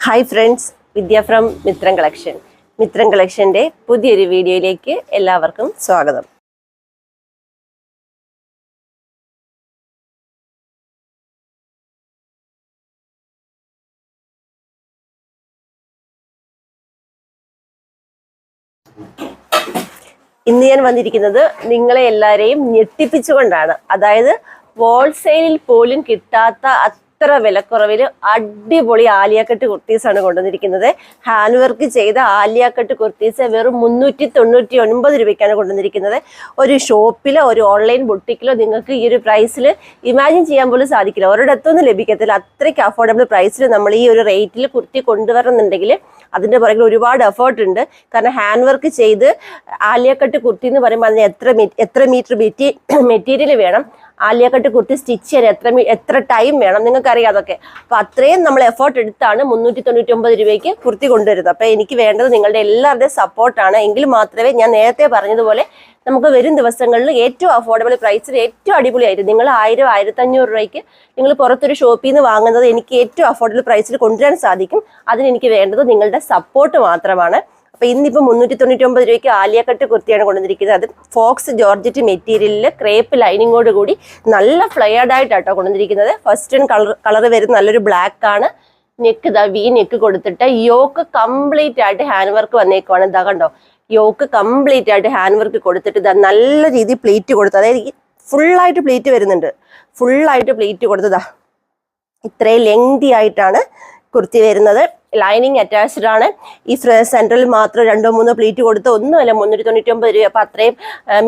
Hi friends Vidya from Mithram collection Mithram കളക്ഷന്റെ പുതിയൊരു വീഡിയോയിലേക്ക് എല്ലാവർക്കും സ്വാഗതം. ഇന്ന് ഞാൻ വന്നിരിക്കുന്നത് നിങ്ങളെ എല്ലാവരെയും ഞെട്ടിപ്പിച്ചുകൊണ്ടാണ്. അതായത് ഹോൾസെയിലിൽ പോലും കിട്ടാത്ത അത്ര വിലക്കുറവിൽ അടിപൊളി ആലിയാക്കട്ട് കുർത്തീസാണ് കൊണ്ടുവന്നിരിക്കുന്നത്. ഹാൻഡ് വർക്ക് ചെയ്ത ആലിയാക്കട്ട് കുർത്തീസ് വെറും മുന്നൂറ്റി തൊണ്ണൂറ്റി ഒൻപത് രൂപയ്ക്കാണ് കൊണ്ടുവന്നിരിക്കുന്നത്. ഒരു ഷോപ്പിലോ ഒരു ഓൺലൈൻ ബുട്ടിക്കിലോ നിങ്ങൾക്ക് ഈ ഒരു പ്രൈസിൽ ഇമാജിൻ ചെയ്യാൻ പോലും സാധിക്കില്ല. ഒരിടത്തൊന്നും ലഭിക്കത്തില്ല. അത്രയ്ക്ക് അഫോർഡബിൾ പ്രൈസിൽ നമ്മൾ ഈ ഒരു റേറ്റിൽ കുർത്തി കൊണ്ടുവരണമെന്നുണ്ടെങ്കിൽ അതിന്റെ പുറകിൽ ഒരുപാട് എഫേർട്ട് ഉണ്ട്. കാരണം ഹാൻഡ് വർക്ക് ചെയ്ത് ആലിയക്കട്ട് കുർത്തി എന്ന് പറയുമ്പോൾ അതിന് എത്ര എത്ര മീറ്റർ മെറ്റീരിയൽ വേണം? ആലിയക്കട്ട് കുർത്തി സ്റ്റിച്ച് ചെയ്യാൻ എത്ര എത്ര ടൈം വേണം നിങ്ങൾക്ക് നിങ്ങൾക്കറിയാം അതൊക്കെ. അപ്പൊ അത്രയും നമ്മൾ എഫേർട്ട് എടുത്താണ് മുന്നൂറ്റി തൊണ്ണൂറ്റി ഒമ്പത് രൂപയ്ക്ക് കുർത്തി കൊണ്ടുവരുന്നത്. അപ്പോൾ എനിക്ക് വേണ്ടത് നിങ്ങളുടെ എല്ലാവരുടെയും സപ്പോർട്ടാണ് എങ്കിൽ മാത്രമേ ഞാൻ നേരത്തെ പറഞ്ഞതുപോലെ നമുക്ക് വരും ദിവസങ്ങളിൽ ഏറ്റവും അഫോർഡബിൾ പ്രൈസിൽ ഏറ്റവും അടിപൊളിയായിട്ട് നിങ്ങൾ ആയിരം ആയിരത്തഞ്ഞൂറ് രൂപയ്ക്ക് നിങ്ങൾ പുറത്തൊരു ഷോപ്പിൽ നിന്ന് വാങ്ങുന്നത് എനിക്ക് ഏറ്റവും അഫോർഡബിൾ പ്രൈസിൽ കൊണ്ടുവരാൻ സാധിക്കും. അതിന് എനിക്ക് വേണ്ടത് നിങ്ങളുടെ സപ്പോർട്ട് മാത്രമാണ്. അപ്പൊ ഇന്നിപ്പോ മുന്നൂറ്റി തൊണ്ണൂറ്റി ഒമ്പത് രൂപയ്ക്ക് ആലിയക്കട്ട് കുർത്തിയാണ് കൊണ്ടുവന്നിരിക്കുന്നത്. അത് ഫോക്സ് ജോർജറ്റ് മെറ്റീരിയലിൽ ക്രേപ്പ് ലൈനിങ്ങോട് കൂടി നല്ല ഫ്ലെയർഡ് ആയിട്ടാട്ടോ കൊണ്ടുവന്നിരിക്കുന്നത്. ഫസ്റ്റ് കളർ കളർ വരുന്ന നല്ലൊരു ബ്ലാക്ക് ആണ്. നെക്ക് ദ വി നെക്ക് കൊടുത്തിട്ട് യോക്ക് കംപ്ലീറ്റ് ആയിട്ട് ഹാൻഡ് വർക്ക് വന്നേക്കുവാണ്. ഇതാ കണ്ടോ? യോക്ക് കംപ്ലീറ്റ് ആയിട്ട് ഹാൻഡ് വർക്ക് കൊടുത്തിട്ട് ഇതാ നല്ല രീതിയിൽ പ്ലേറ്റ് കൊടുത്തു അതായത് ഫുള്ളായിട്ട് പ്ലേറ്റ് വരുന്നുണ്ട്. ഫുള്ളായിട്ട് പ്ലേറ്റ് കൊടുത്തതാ ഇത്രയും ലെങ്തി ആയിട്ടാണ് കുർത്തി വരുന്നത്. ലൈനിങ് അറ്റാച്ച്ഡ് ആണ്. ഈ സെൻട്രൽ മാത്രം രണ്ടോ മൂന്നോ പ്ലേറ്റ് കൊടുത്ത് ഒന്നുമല്ല മുന്നൂറ്റി തൊണ്ണൂറ്റി ഒമ്പത് രൂപ. അപ്പം അത്രയും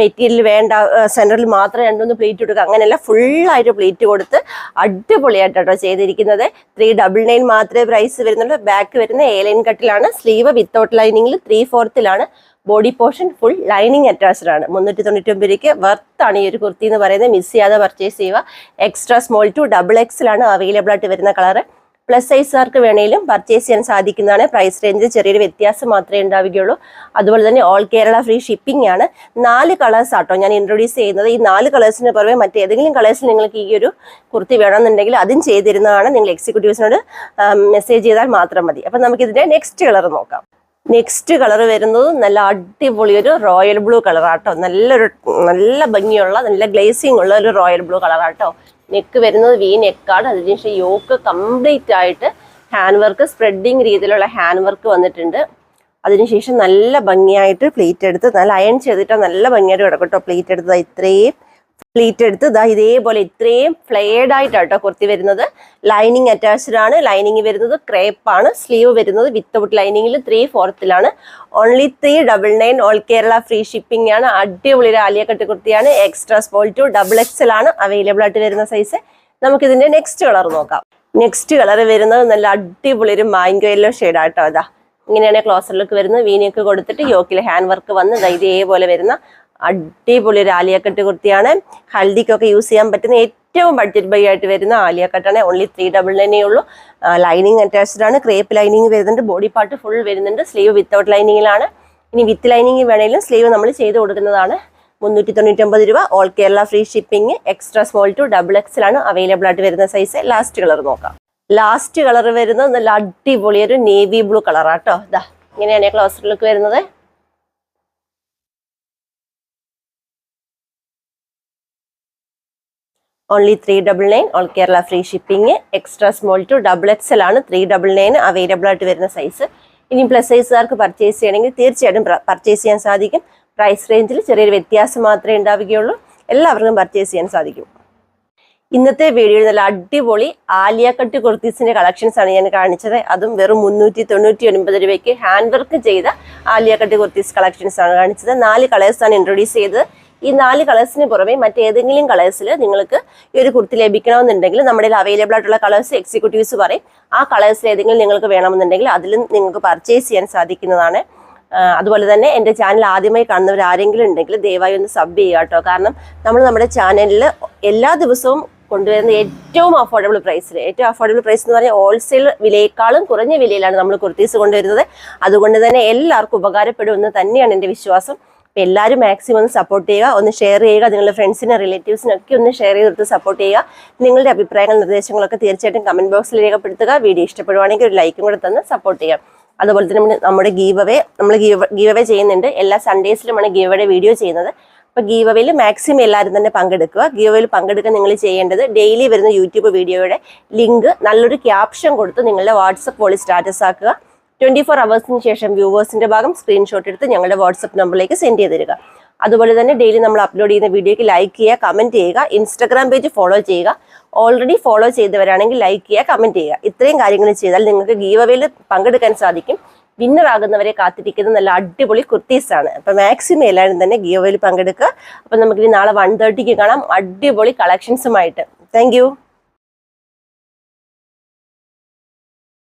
മെറ്റീരിയൽ വേണ്ട സെൻട്രൽ മാത്രം രണ്ടോ മൂന്ന് പ്ലേറ്റ് കൊടുക്കുക. അങ്ങനെയല്ല ഫുള്ളായിട്ട് പ്ലേറ്റ് കൊടുത്ത് അടിപൊളിയായിട്ടോ ചെയ്തിരിക്കുന്നത്. ത്രീ ഡബിൾ നയൻ മാത്രമേ പ്രൈസ് വരുന്നുള്ളൂ. ബാക്ക് വരുന്ന എ ലൈൻ കട്ടിലാണ് സ്ലീവ് വിത്തൗട്ട് ലൈനിങ്ങിൽ three ഫോർത്തിലാണ് body portion full lining attached ആണ്. മുന്നൂറ്റി തൊണ്ണൂറ്റി ഒമ്പതിലേക്ക് വർത്താണ് ഈ ഒരു കുർത്തി എന്ന് പറയുന്നത്. മിസ് ചെയ്യാതെ പർച്ചേസ് ചെയ്യുക. എക്സ്ട്രാ സ്മോൾ ടു ഡബിൾ എക്സിലാണ് അവൈലബിൾ ആയിട്ട് വരുന്ന കളറ് പ്ലസ് സൈസുകാർക്ക് വേണമെങ്കിലും പർച്ചേസ് ചെയ്യാൻ സാധിക്കുന്നതാണ്. പ്രൈസ് റേഞ്ച് ചെറിയൊരു വ്യത്യാസം മാത്രമേ ഉണ്ടാവുകയുള്ളൂ. അതുപോലെ തന്നെ ഓൾ കേരള ഫ്രീ ഷിപ്പിംഗ് ആണ്. നാല് കളേഴ്സ് ആട്ടോ ഞാൻ ഇൻട്രൊഡ്യൂസ് ചെയ്യുന്നത്. ഈ നാല് കളേഴ്സിന് പുറമെ മറ്റേതെങ്കിലും കളേഴ്സിൽ നിങ്ങൾക്ക് ഈ ഒരു കുർത്തി വേണമെന്നുണ്ടെങ്കിൽ അതും ചെയ്തിരുന്നതാണ്. നിങ്ങൾ എക്സിക്യൂട്ടീവ്സിനോട് മെസ്സേജ് ചെയ്താൽ മാത്രം മതി. അപ്പം നമുക്കിതിന്റെ നെക്സ്റ്റ് കളർ നോക്കാം. നെക്സ്റ്റ് കളർ വരുന്നത് നല്ല അടിപൊളി ഒരു റോയൽ ബ്ലൂ കളറാട്ടോ നല്ലൊരു നല്ല ഭംഗിയുള്ള നല്ല ഗ്ലേസിംഗ് ഉള്ള ഒരു റോയൽ ബ്ലൂ കളറാട്ടോ നെക്ക് വരുന്നത് വി നെക്കാണ് അതിനുശേഷം യോക്ക് കംപ്ലീറ്റ് ആയിട്ട് ഹാൻഡ് വർക്ക് സ്പ്രെഡിങ് രീതിയിലുള്ള ഹാൻഡ് വർക്ക് വന്നിട്ടുണ്ട്. അതിനുശേഷം നല്ല ഭംഗിയായിട്ട് പ്ലേറ്റ് എടുത്ത് നല്ല അയൺ ചെയ്തിട്ട് നല്ല ഭംഗിയായിട്ട് കിടക്കട്ടോ പ്ലേറ്റ് എടുത്ത് ദാ ഇത്രയും പ്ലേറ്റ് എടുത്ത് ഇതാ ഇതേപോലെ ഇത്രയും ഫ്ലെയർഡ് കേട്ടോ കുർത്തി വരുന്നത്. ലൈനിങ് അറ്റാച്ച്ഡ് ആണ്. ലൈനിങ് വരുന്നത് ക്രേപ്പ് ആണ്. സ്ലീവ് വരുന്നത് വിത്തൗട്ട് ലൈനിങ്ങിൽ three ഫോർത്തിലാണ് only three double nine all Kerala free shipping ആണ്. അടിപൊളി ഒരു ആലിയക്കട്ട് കുർത്തിയാണ്. Extra small to double XL ആണ് അവൈലബിൾ ആയിട്ട് വരുന്ന സൈസ് നമുക്കിതിന്റെ നെക്സ്റ്റ് കളർ നോക്കാം. നെക്സ്റ്റ് കളർ വരുന്നത് നല്ല അടിപൊളി ഒരു മാങ്കോ യെല്ലോ ഷെയ്ഡാട്ടോ അതാ ഇങ്ങനെയാണ് ക്ലോസർ ലുക്ക് വരുന്നത്. വീനിയൊക്കെ കൊടുത്തിട്ട് യോക്കിൽ ഹാൻഡ് വർക്ക് വന്ന് ഇതേപോലെ വരുന്ന അടിപൊളി ഒരു ആലിയക്കട്ട് കുർത്തിയാണ്. ഹൽദിക്കൊക്കെ യൂസ് ചെയ്യാൻ പറ്റുന്ന ഏറ്റവും ബഡ്ജറ്റ് ബൈ ആയിട്ട് വരുന്ന ആലിയക്കട്ടാണ്. ഓൺലി ത്രീ ഡബിൾ നൈനേ ഉള്ളൂ. ലൈനിങ് അറ്റാച്ച്ഡ് ആണ്. ക്രേപ്പ് ലൈനിങ് വരുന്നുണ്ട്. ബോഡി പാർട്ട് ഫുൾ വരുന്നുണ്ട്. സ്ലീവ് വിത്തൗട്ട് ലൈനിങ്ങിലാണ് ഇനി വിത്ത് ലൈനിങ് വേണമെങ്കിലും സ്ലീവ് നമ്മൾ ചെയ്ത് കൊടുക്കുന്നതാണ്. മുന്നൂറ്റി തൊണ്ണൂറ്റി ഒമ്പത് രൂപ all Kerala free shipping extra small to double എക്സിലാണ് available ആയിട്ട് വരുന്ന സൈസ് ലാസ്റ്റ് കളർ നോക്കാം. ലാസ്റ്റ് കളർ വരുന്നത് നല്ല അടിപൊളി ഒരു നേവി ബ്ലൂ കളറാട്ടോ ഇതാ ഇങ്ങനെയാണ് ക്ലോസർ ലുക്ക് വരുന്നത്. Only three double nine all Kerala free shipping extra small to double XL ആണ് ത്രീ ഡബിൾ നയൻ അവൈലബിൾ ആയിട്ട് വരുന്ന സൈസ് ഇനി പ്ലസ് സൈസുകാർക്ക് പർച്ചേസ് ചെയ്യണമെങ്കിൽ തീർച്ചയായിട്ടും പർച്ചേസ് ചെയ്യാൻ സാധിക്കും. പ്രൈസ് റേഞ്ചിൽ ചെറിയൊരു വ്യത്യാസം മാത്രമേ ഉണ്ടാവുകയുള്ളൂ. എല്ലാവർക്കും പർച്ചേസ് ചെയ്യാൻ സാധിക്കും. ഇന്നത്തെ വീഡിയോയിൽ നല്ല അടിപൊളി ആലിയ കട്ട് കുർത്തീസിന്റെ കളക്ഷൻസ് ആണ് ഞാൻ കാണിച്ചത്. അതും വെറും മുന്നൂറ്റി തൊണ്ണൂറ്റി ഒൻപത് രൂപയ്ക്ക് ഹാൻഡ് വർക്ക് ചെയ്ത ആലിയ കട്ട് കുർത്തീസ് കളക്ഷൻസ് ആണ് കാണിച്ചത്. നാല് കളേഴ്സാണ് ഇൻട്രൊഡ്യൂസ് ചെയ്തത്. ഈ നാല് കളേഴ്സിന് പുറമെ മറ്റേതെങ്കിലും കളേഴ്സിൽ നിങ്ങൾക്ക് ഈ ഒരു കുർത്തി ലഭിക്കണമെന്നുണ്ടെങ്കിൽ നമ്മുടെ അവൈലബിൾ ആയിട്ടുള്ള കളേഴ്സ് എക്സിക്യൂട്ടീവ്സ് പറയും. ആ കളേഴ്സിൽ ഏതെങ്കിലും നിങ്ങൾക്ക് വേണമെന്നുണ്ടെങ്കിൽ അതിലും നിങ്ങൾക്ക് പർച്ചേസ് ചെയ്യാൻ സാധിക്കുന്നതാണ്. അതുപോലെ തന്നെ എന്റെ ചാനൽ ആദ്യമായി കാണുന്നവർ ആരെങ്കിലും ഉണ്ടെങ്കിൽ ദയവായി ഒന്ന് സബ് ചെയ്യുക കേട്ടോ. കാരണം നമ്മൾ നമ്മുടെ ചാനലിൽ എല്ലാ ദിവസവും കൊണ്ടുവരുന്ന ഏറ്റവും അഫോർഡബിൾ പ്രൈസിൽ ഏറ്റവും അഫോർഡബിൾ പ്രൈസ് എന്ന് പറഞ്ഞാൽ ഹോൾസെയിൽ വിലയേക്കാളും കുറഞ്ഞ വിലയിലാണ് നമ്മൾ കുർത്തീസ് കൊണ്ടുവരുന്നത്. അതുകൊണ്ട് തന്നെ എല്ലാവർക്കും ഉപകാരപ്പെടുമെന്ന് തന്നെയാണ് എന്റെ വിശ്വാസം. അപ്പോൾ എല്ലാവരും മാക്സിമം സപ്പോർട്ട് ചെയ്യുക. ഒന്ന് ഷെയർ ചെയ്യുക. നിങ്ങളുടെ ഫ്രണ്ട്സിനെ റിലേറ്റീവ്സിനൊക്കെ ഒന്ന് ഷെയർ ചെയ്തിട്ട് സപ്പോർട്ട് ചെയ്യുക. നിങ്ങളുടെ അഭിപ്രായങ്ങൾ നിർദ്ദേശങ്ങളൊക്കെ തീർച്ചയായിട്ടും കമന്റ് ബോക്സിൽ രേഖപ്പെടുത്തുക. വീഡിയോ ഇഷ്ടപ്പെടുവാണെങ്കിൽ ഒരു ലൈക്കും കൂടെ തന്ന് സപ്പോർട്ട് ചെയ്യാം അതുപോലെ തന്നെ നമ്മുടെ- ഗീവവേ നമ്മൾ ഗീവ് ഗീവ് അവേ ചെയ്യുന്നുണ്ട്. എല്ലാ സൺഡേസിലുമാണ് ഗീവ് അവയുടെ വീഡിയോ ചെയ്യുന്നത്. അപ്പോൾ ഗീവ് മാക്സിമം എല്ലാവരും തന്നെ പങ്കെടുക്കുക. ഗീവ് പങ്കെടുക്കാൻ നിങ്ങൾ ചെയ്യേണ്ടത് ഡെയിലി വരുന്ന യൂട്യൂബ് വീഡിയോയുടെ ലിങ്ക് നല്ലൊരു ക്യാപ്ഷൻ കൊടുത്ത് നിങ്ങളുടെ വാട്സപ്പ് വഴി സ്റ്റാറ്റസ് ആക്കുക. ട്വന്റി ഫോർ അവേഴ്സിന് ശേഷം വ്യൂവേഴ്സിന്റെ ഭാഗം സ്ക്രീൻഷോട്ട് എടുത്ത് ഞങ്ങളുടെ വാട്സപ്പ് നമ്പറിലേക്ക് സെൻഡ് ചെയ്ത് തരിക അതുപോലെ തന്നെ ഡെയിലി നമ്മൾ അപ്ലോഡ് ചെയ്യുന്ന വീഡിയോയ്ക്ക് ലൈക്ക് ചെയ്യുക കമന്റ് ചെയ്യുക ഇൻസ്റ്റാഗ്രാം പേജ് ഫോളോ ചെയ്യുക. ഓൾറെഡി ഫോളോ ചെയ്തവരാണെങ്കിൽ ലൈക്ക് ചെയ്യുക കമന്റ് ചെയ്യുക. ഇത്രയും കാര്യങ്ങൾ ചെയ്താൽ നിങ്ങൾക്ക് ഗീവ് അവയിൽ പങ്കെടുക്കാൻ സാധിക്കും. വിന്നർ ആകുന്നവരെ കാത്തിരിക്കുന്ന നല്ല അടിപൊളി കുർത്തീസാണ് അപ്പം മാക്സിമം എല്ലാവരും തന്നെ ഗീവ് അവയിൽ പങ്കെടുക്കുക. അപ്പം നമുക്കിനി നാളെ വൺ തേർട്ടിക്ക് കാണാം. അടിപൊളി കളക്ഷൻസുമായിട്ട് താങ്ക്